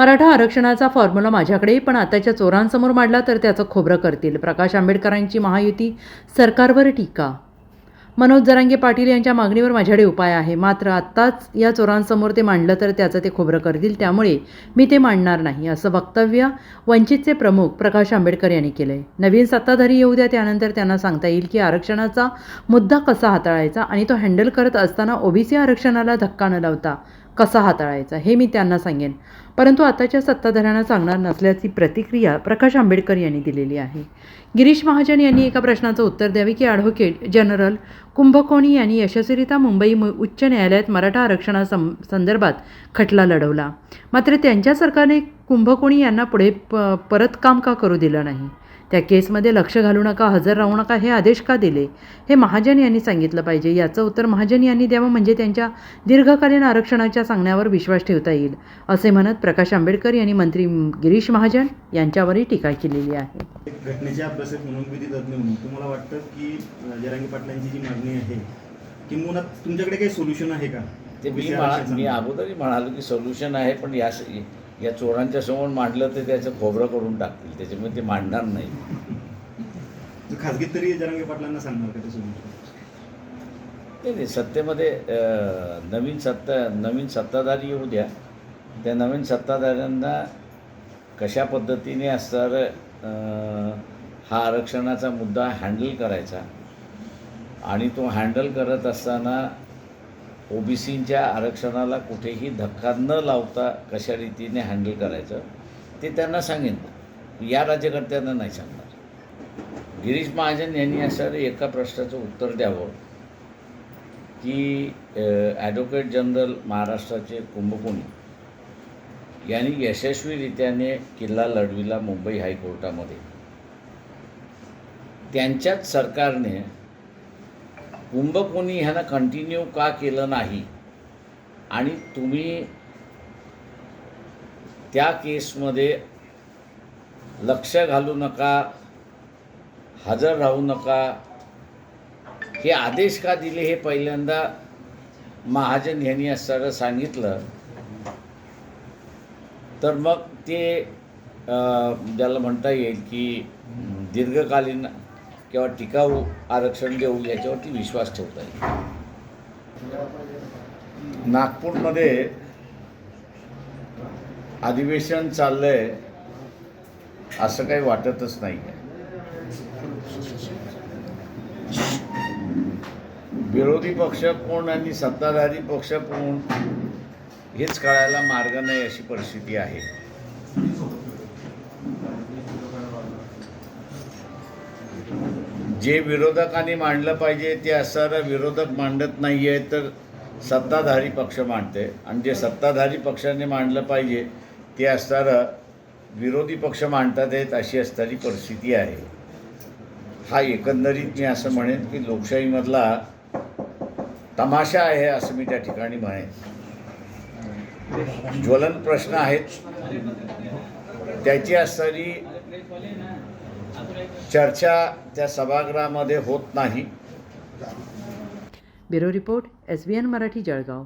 मराठा आरक्षणाचा फॉर्म्युला माझ्याकडे पण आताच्या चोरांसमोर मांडला तर त्याचं खोबरं करतील. प्रकाश आंबेडकरांची महायुती सरकारवर टीका. मनोज जरांगे पाटील यांच्या मागणीवर माझ्याकडे उपाय आहे. मात्र आत्ताच या चोरांसमोर ते मांडलं तर त्याचं ते खोबरं करतील त्यामुळे मी ते मांडणार नाही असं वक्तव्य वंचितचे प्रमुख प्रकाश आंबेडकर यांनी केलं आहे नवीन सत्ताधारी येऊ द्या त्यानंतर त्यांना सांगता येईल की आरक्षणाचा मुद्दा कसा हाताळायचा आणि तो हँडल करत असताना ओबीसी आरक्षणाला धक्का न लावता कसा हाताळायचा हे मी त्यांना सांगेन. परंतु आताच्या सत्ताधाऱ्यांना सांगणार नसल्याची प्रतिक्रिया प्रकाश आंबेडकर यांनी दिलेली आहे. गिरीश महाजन यांनी एका प्रश्नाचं उत्तर द्यावे की ॲडव्होकेट जनरल कुंभकोणी यांनी यशस्वीरित्या मुंबई उच्च न्यायालयात मराठा आरक्षणासं संदर्भात खटला लढवला. मात्र त्यांच्या सरकारने कुंभकोणी यांना पुढे प परत काम का करू दिलं नाही? त्या केसमध्ये लक्ष घालू नका हजर राहू नका हे आदेश का दिले? हे महाजन यांनी सांगितलं पाहिजे. याचं उत्तर महाजन यांनी द्यावं म्हणजे त्यांच्या दीर्घकालीन आरक्षणाच्या सांगण्यावर विश्वास ठेवता येईल असे म्हणत प्रकाश आंबेडकर यांनी मंत्री गिरीश महाजन यांच्यावरही टीका केलेली आहे. एक घटनेचे अभ्यासक म्हणून विधी तज्ज्ञ म्हणून तुम्हाला वाटतं की जरांगे पाटलांची जी मागणी आहे किंवा तुमच्याकडे काही सोल्युशन आहे का? ते मी? मी अगोदरही म्हणालो की सोल्युशन आहे पण या या चोरांच्या समोर मांडलं तर त्याचं खोबरं करून टाकतील. त्याच्यामुळे ते मांडणार नाही. खाजगीत तरी जरांगे पाटलांना सांगणार का ते नाही नाही सत्तेमध्ये नवीन सत्ता नवीन सत्ताधारी येऊ द्या. त्या नवीन सत्ताधाऱ्यांना कशा पद्धतीने असणार हा आरक्षणाचा मुद्दा हँडल करायचा आणि तो हँडल करत असताना ओबीसीच्या आरक्षणाला कुठेही धक्का न लावता कशा रीतीने हँडल करायचं ते त्यांना सांगेन या राज्यकर्त्यांना नाही सांगणार. गिरीश महाजन यांनी असं एका प्रश्नाचं उत्तर द्यावं की ॲडव्होकेट जनरल महाराष्ट्राचे कुंभकोणी यांनी यशस्वीरित्याने किल्ला लढविला मुंबई हायकोर्टामध्ये. त्यांच्याच सरकारने कुंभकोणी ह्यानं कंटिन्यू का केलं नाही? आणि तुम्ही त्या केसमध्ये लक्ष घालू नका हजर राहू नका. हे आदेश का दिले हे पहिल्यांदा महाजन यांनी असताना सांगितलं. तर मग ते ज्याला म्हणता येईल की दीर्घकालीन किंवा टिकाऊ आरक्षण देऊ याच्यावरती विश्वास ठेवता येईल. नागपूरमध्ये अधिवेशन चाललंय असं काही वाटतच नाही विरोधी पक्ष कोण आणि सत्ताधारी पक्ष कोण हेच कळायला मार्ग नाही अशी परिस्थिती आहे. जे विरोधकांनी मांडलं पाहिजे ते असणारं विरोधक मांडत नाही आहे तर सत्ताधारी पक्ष मांडते. आणि जे सत्ताधारी पक्षाने मांडलं पाहिजे ते असणारं विरोधी पक्ष मांडतात आहेत अशी असणारी परिस्थिती आहे. हा एकंदरीत मी असं म्हणेन की लोकशाहीमधला तमाशा आहे असं मी त्या ठिकाणी म्हणेन. ज्वलन प्रश्न आहेत. त्याची असणारी चर्चा त्या सभागृहामध्ये होत नाही. Bureau report S B N Marathi Jalgaon.